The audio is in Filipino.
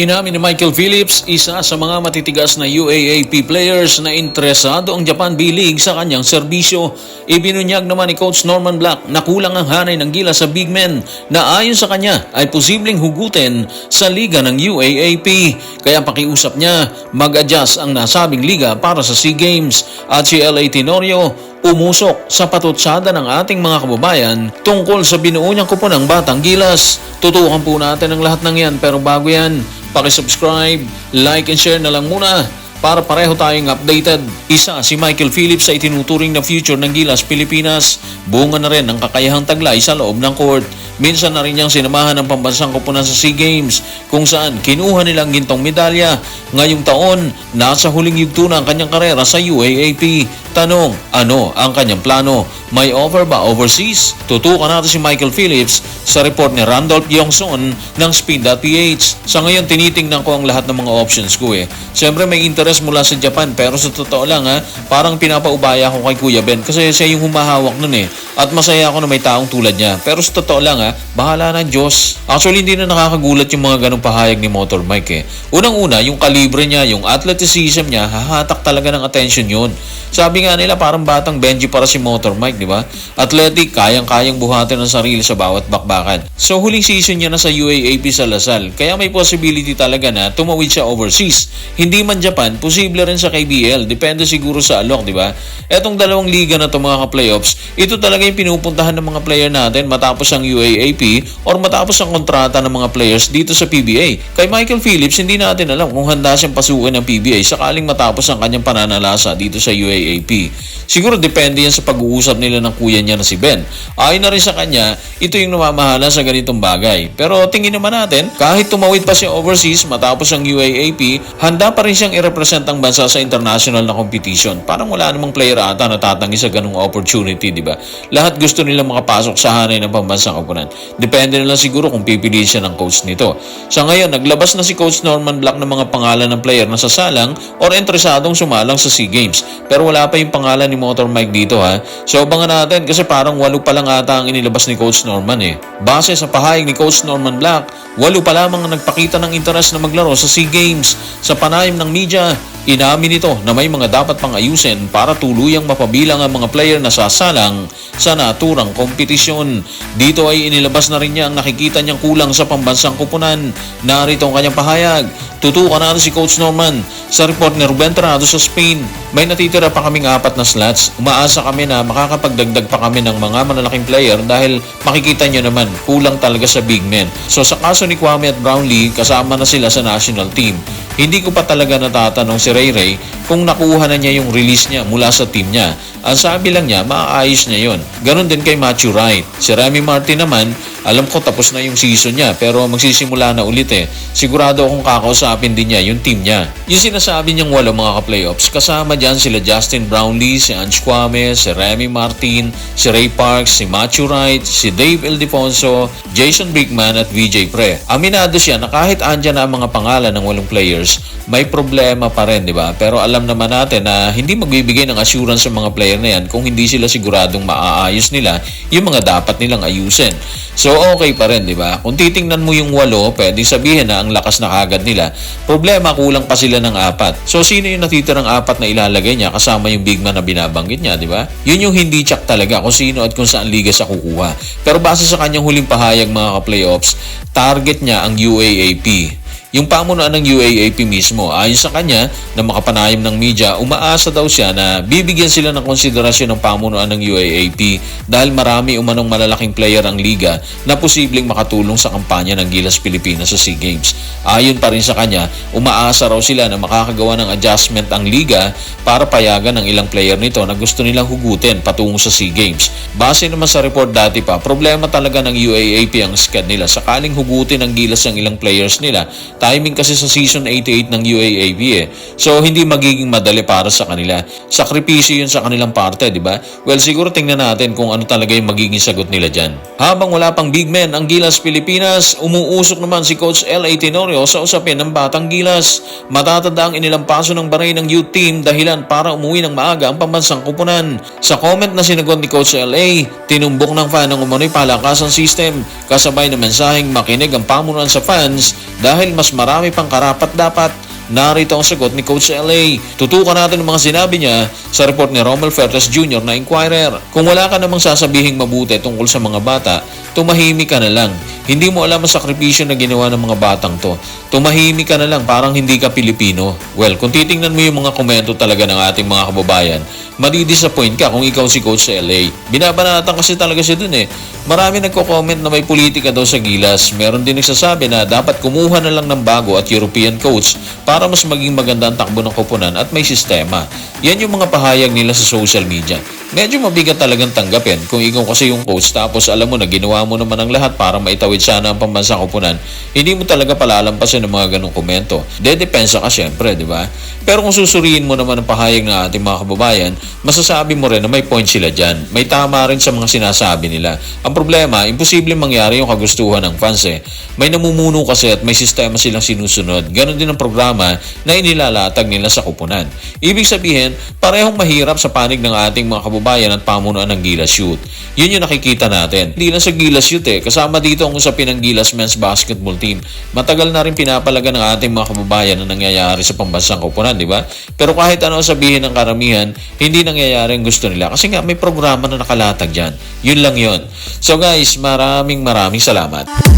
Inamin ni Michael Phillips, isa sa mga matitigas na UAAP players na interesado ang Japan B-League sa kanyang serbisyo. Ibinunyag naman ni Coach Norman Black na kulang ang hanay ng gila sa big men na ayon sa kanya ay posibleng hugutin sa liga ng UAAP. Kaya pakiusap niya mag-adjust ang nasabing liga para sa SEA Games at si LA Tenorio umusok sa patutsada ng ating mga kababayan tungkol sa binuo niyang kuponang Batang Gilas. Tutukan po natin ang lahat ng yan pero bago yan, pakisubscribe, like and share na lang muna para pareho tayong updated. Isa si Michael Phillips sa itinuturing na future ng Gilas Pilipinas. Bunga na rin ang kakayahang taglay sa loob ng court. Minsan na rin niyang sinamahan ng pambansang kupunan sa SEA Games kung saan kinuha nilang gintong medalya. Ngayong taon, nasa huling yugto na ang kanyang karera sa UAAP. Tanong, ano ang kanyang plano? May offer ba overseas? Tutukan natin si Michael Phillips sa report ni Randolph Yongson ng Spin.ph. Sa ngayon, tinitingnan ko ang lahat ng mga options ko eh. Siyempre may interest mula sa Japan pero sa totoo lang ha, parang pinapaubaya ko kay Kuya Ben kasi siya yung humahawak nun eh. At masaya ako na may taong tulad niya. Pero sa totoo lang ha, bahala ng Diyos. Actually, hindi na nakakagulat yung mga ganong pahayag ni Motor Mike eh. Unang-una, yung kalibre niya, yung athleticism niya, hahatak talaga ng attention yun. Sabi nga nila parang batang Benji para si Motor Mike, di ba? Athletic, kayang-kayang buhatin ang sarili sa bawat bakbakan. So huling season niya na sa UAAP sa Lasal, kaya may possibility talaga na tumawid siya overseas. Hindi man Japan, posible rin sa KBL, depende siguro sa alok, di ba? Etong dalawang liga na to mga ka-playoffs, ito talaga yung pinupuntahan ng mga player natin matapos ang UAAP or matapos ang kontrata ng mga players dito sa PBA. Kay Michael Phillips, hindi natin alam kung handa siyang pasukin ng PBA sakaling matapos ang kanyang pananalasa dito sa UAAP. Siguro depende yan sa pag-uusap nila ng kuya niya na si Ben. Ayon na rin sa kanya, ito yung namamahala sa ganitong bagay. Pero tingin naman natin, kahit tumawid pa siya overseas matapos ang UAAP, handa pa rin siyang i-represent ang bansa sa international na competition. Parang wala namang player ata na tatanggi sa ganung opportunity, di ba? Lahat gusto nila makapasok sa hanay ng pambansang koponan. Depende na lang siguro kung pipili siya ng coach nito. Sa ngayon, naglabas na si Coach Norman Black ng mga pangalan ng player na sasalang or interesadong sumalang sa SEA Games. Pero wala pa yung pangalan ni Motor Mike dito ha. So abangan natin kasi parang walo pa lang ata ang inilabas ni Coach Norman eh. Base sa pahayag ni Coach Norman Black, walo pa lamang ang nagpakita ng interes na maglaro sa SEA Games. Sa panayam ng media, Inamin nito na may mga dapat pang ayusin para tuluyang mapabilang ang mga player na sasalang sa naturang kompetisyon. Dito ay inilabas na rin niya ang nakikita niyang kulang sa pambansang kupunan. Narito ang kanyang pahayag. Tutukan si Coach Norman sa report ni Ruben Terrado sa Spain. May natitira pa kaming apat na slots. Umaasa kami na makakapagdagdag pa kami ng mga malalaking player dahil makikita niyo naman kulang talaga sa big men. So sa kaso ni Kwame at Brownlee, kasama na sila sa national team. Hindi ko pa talaga natatanong si Ray Ray kung nakuha na niya yung release niya mula sa team niya. Ang sabi lang niya, maaayos niya yon. Ganon din kay Matthew Wright. Si Remy Martin naman, alam ko tapos na yung season niya pero magsisimula na ulit eh. Sigurado akong kakausapin din niya yung team niya. Yung sinasabi niyang walo mga ka-playoffs, kasama dyan sila Justin Brownlee, si Ange Kwame, si Remy Martin, si Ray Parks, si Matthew Wright, si Dave Ildefonso, Jason Brickman at VJ Pre. Aminado siya na kahit andyan na ang mga pangalan ng walong players, may problema pa rin, di ba? Pero alam naman natin na hindi magbibigay ng assurance sa mga player na yan kung hindi sila siguradong maaayos nila yung mga dapat nilang ayusin. So okay pa rin, di ba? Kung titingnan mo yung walo, pwede sabihin na ang lakas na kagad nila. Problema, kulang pa sila ng apat. So sino yung natitirang apat na ilalagay niya kasama yung big man na binabanggit niya, di ba? Yun yung hindi check talaga kung sino at kung saan liga sa kukuha. Pero base sa kanyang huling pahayag mga ka-playoffs, target niya ang UAAP. Yung pamunuan ng UAAP mismo, ayon sa kanya na makapanayam ng media, umaasa daw siya na bibigyan sila ng konsiderasyon ng pamunuan ng UAAP dahil marami umanong malalaking player ang liga na posibleng makatulong sa kampanya ng Gilas Pilipinas sa SEA Games. Ayon pa rin sa kanya, umaasa raw sila na makakagawa ng adjustment ang liga para payagan ng ilang player nito na gusto nilang hugutin patungo sa SEA Games. Base naman sa report dati pa, problema talaga ng UAAP ang sked nila sakaling hugutin ng Gilas ang ilang players nila Timing kasi sa season 88 ng UAAP eh. So hindi magiging madali para sa kanila. Sakripisyo yun sa kanilang parte, di ba? Well, siguro tingnan natin kung ano talaga yung magiging sagot nila dyan. Habang wala pang big men ang Gilas Pilipinas, umuusok naman si Coach L.A. Tenorio sa usapin ng Batang Gilas. Matatanda ang inilampaso ng baray ng youth team dahilan para umuwi ng maaga ang pambansang kupunan. Sa comment na sinagot ni Coach L.A., tinumbok ng fan ng umano'y palakasan system kasabay na mensaheng makinig ang pamunuan sa fans dahil mas marami pang karapat dapat. Narito ang sagot ni Coach LA. Tutukan natin ang mga sinabi niya sa report ni Romel Fertes Jr. na Inquirer. Kung wala ka namang sasabihing mabuti tungkol sa mga bata, tumahimik ka na lang. Hindi mo alam ang sakripisyo na ginawa ng mga batang to. Tumahimik ka na lang parang hindi ka Pilipino. Well, kung titingnan mo yung mga komento talaga ng ating mga kababayan, madidisappoint ka kung ikaw si Coach LA. Binabanatan kasi talaga siya dun eh. Marami nagko-comment na may politika daw sa gilas. Meron din nagsasabi na dapat kumuha na lang ng bago at European coach para mas maging maganda ang takbo ng koponan at may sistema. Yan yung mga pahayag nila sa social media. Medyo mabigat talagang tanggapin kung ikaw kasi yung coach tapos alam mo na ginawa mo naman ang lahat para maitawid sana ang pambansang koponan, hindi mo talaga palalampasin ng mga ganong komento. Dedepensa ka syempre, di ba? Pero kung susuriin mo naman ang pahayag ng ating mga kababayan, masasabi mo rin na may point sila dyan. May tama rin sa mga sinasabi nila. Ang problema, imposible mangyari yung kagustuhan ng fans eh. May namumuno kasi at may sistema silang sinusunod. Ganon din ang programa na inilalatag nila sa kupunan. Ibig sabihin, parehong mahirap sa panig ng ating mga kababayan at pamunuan ng Gilas Youth. Yun yung nakikita natin. Hindi lang sa Gilas Youth eh. Kasama dito ang usapin ng Gilas Men's Basketball Team. Matagal na rin pinapalaga ng ating mga kababayan na nangyayari sa pambansang kupunan, di ba? Pero kahit ano sabihin ng karamihan, hindi nangyayari ang gusto nila. Kasi nga may programa na nakalatag dyan. Yun lang yun. So guys, maraming maraming salamat.